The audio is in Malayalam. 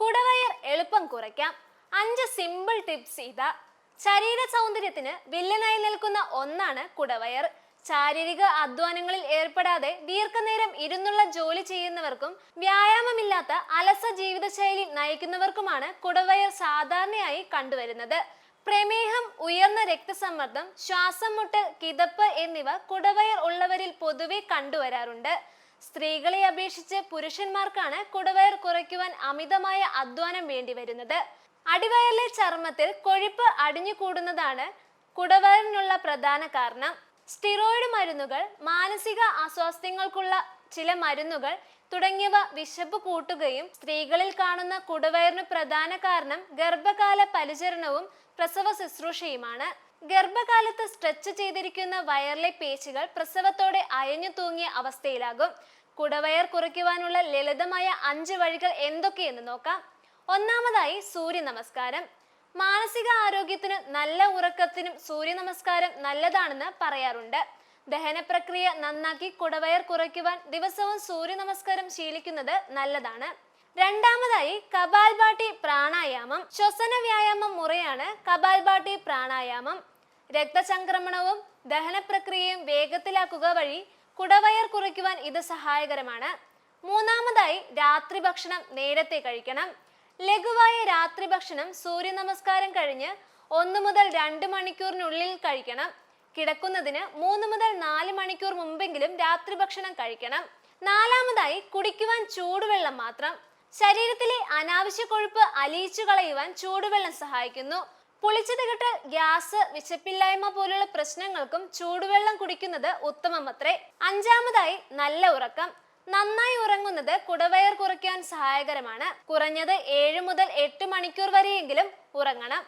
കുടവയർ എളുപ്പം കുറയ്ക്കാം. അഞ്ച് സിമ്പിൾ ടിപ്സ് ഇതാ. ശരീര സൗന്ദര്യത്തിന് വില്ലനായി നിൽക്കുന്ന ഒന്നാണ് കുടവയർ. ശാരീരിക അധ്വാനങ്ങളിൽ ഏർപ്പെടാതെ ദീർഘനേരം ഇരുന്നുള്ള ജോലി ചെയ്യുന്നവർക്കും വ്യായാമമില്ലാത്ത അലസ ജീവിതശൈലി നയിക്കുന്നവർക്കുമാണ് കുടവയർ സാധാരണയായി കണ്ടുവരുന്നത്. പ്രമേഹം ഉയർന്ന രക്തസമ്മർദ്ദം ശ്വാസം മുട്ടൽ കിതപ്പ് എന്നിവ കുടവയർ ഉള്ളവരിൽ പൊതുവെ കണ്ടുവരാറുണ്ട്. സ്ത്രീകളെ അപേക്ഷിച്ച് പുരുഷന്മാർക്കാണ് കുടവയർ കുറയ്ക്കുവാൻ അമിതമായ അധ്വാനം വേണ്ടി വരുന്നത് അടിവയറിലെ ചർമ്മത്തിൽ കൊഴുപ്പ് അടിഞ്ഞു കൂടുന്നതാണ് കുടവയറിനുള്ള പ്രധാന കാരണം. സ്റ്റിറോയിഡ് മരുന്നുകൾ മാനസിക അസ്വാസ്ഥ്യങ്ങൾക്കുള്ള ചില മരുന്നുകൾ തുടങ്ങിയവ വിശപ്പ് കൂട്ടുകയും സ്ത്രീകളിൽ കാണുന്ന കുടവയറിന് പ്രധാന കാരണം ഗർഭകാല പരിചരണവും പ്രസവ ശുശ്രൂഷയുമാണ്. ഗർഭകാലത്ത് സ്ട്രെച്ച് ചെയ്തിരിക്കുന്ന വയറിലെ പേശികൾ പ്രസവത്തോടെ അയഞ്ഞു തൂങ്ങിയ അവസ്ഥയിലാകും. കുടവയർ കുറയ്ക്കുവാനുള്ള ലളിതമായ അഞ്ച് വഴികൾ എന്തൊക്കെയെന്ന് നോക്കാം. ഒന്നാമതായി സൂര്യ നമസ്കാരം മാനസിക ആരോഗ്യത്തിന് നല്ല ഉറക്കത്തിനും സൂര്യ നമസ്കാരം നല്ലതാണെന്ന് പറയാറുണ്ട്. ദഹന പ്രക്രിയ നന്നാക്കി കുടവയർ കുറയ്ക്കുവാൻ ദിവസവും സൂര്യ നമസ്കാരം ശീലിക്കുന്നത് നല്ലതാണ്. രണ്ടാമതായി കപാൽഭാട്ടി പ്രാണായാമം. ശ്വസന വ്യായാമം മുറയാണ് കപാൽഭാട്ടി പ്രാണായാമം. രക്തചംക്രമണവും ദഹനപ്രക്രിയയും വേഗത്തിലാക്കുക വഴി കുടവയർ കുറയ്ക്കുവാൻ ഇത് സഹായകരമാണ്. മൂന്നാമതായി രാത്രി ഭക്ഷണം നേരത്തെ കഴിക്കണം. ലഘുവായ രാത്രി ഭക്ഷണം സൂര്യ നമസ്കാരം കഴിഞ്ഞ് ഒന്ന് മുതൽ രണ്ട് മണിക്കൂറിനുള്ളിൽ കഴിക്കണം. കിടക്കുന്നതിന് മൂന്ന് മുതൽ നാല് മണിക്കൂർ മുമ്പെങ്കിലും രാത്രി ഭക്ഷണം കഴിക്കണം. നാലാമതായി കുടിക്കുവാൻ ചൂടുവെള്ളം മാത്രം. ശരീരത്തിലെ അനാവശ്യ കൊഴുപ്പ് അലിയിച്ചു കളയുവാൻ ചൂടുവെള്ളം സഹായിക്കുന്നു. പുളിച്ചത് കെട്ട് ഗ്യാസ് വിശപ്പില്ലായ്മ പോലുള്ള പ്രശ്നങ്ങൾക്കും ചൂടുവെള്ളം കുടിക്കുന്നത് ഉത്തമമത്രേ. അഞ്ചാമതായി നല്ല ഉറക്കം. നന്നായി ഉറങ്ങുന്നത് കുടവയർ കുറയ്ക്കാൻ സഹായകരമാണ്. കുറഞ്ഞത് ഏഴ് മുതൽ എട്ട് മണിക്കൂർ വരെയെങ്കിലും ഉറങ്ങണം.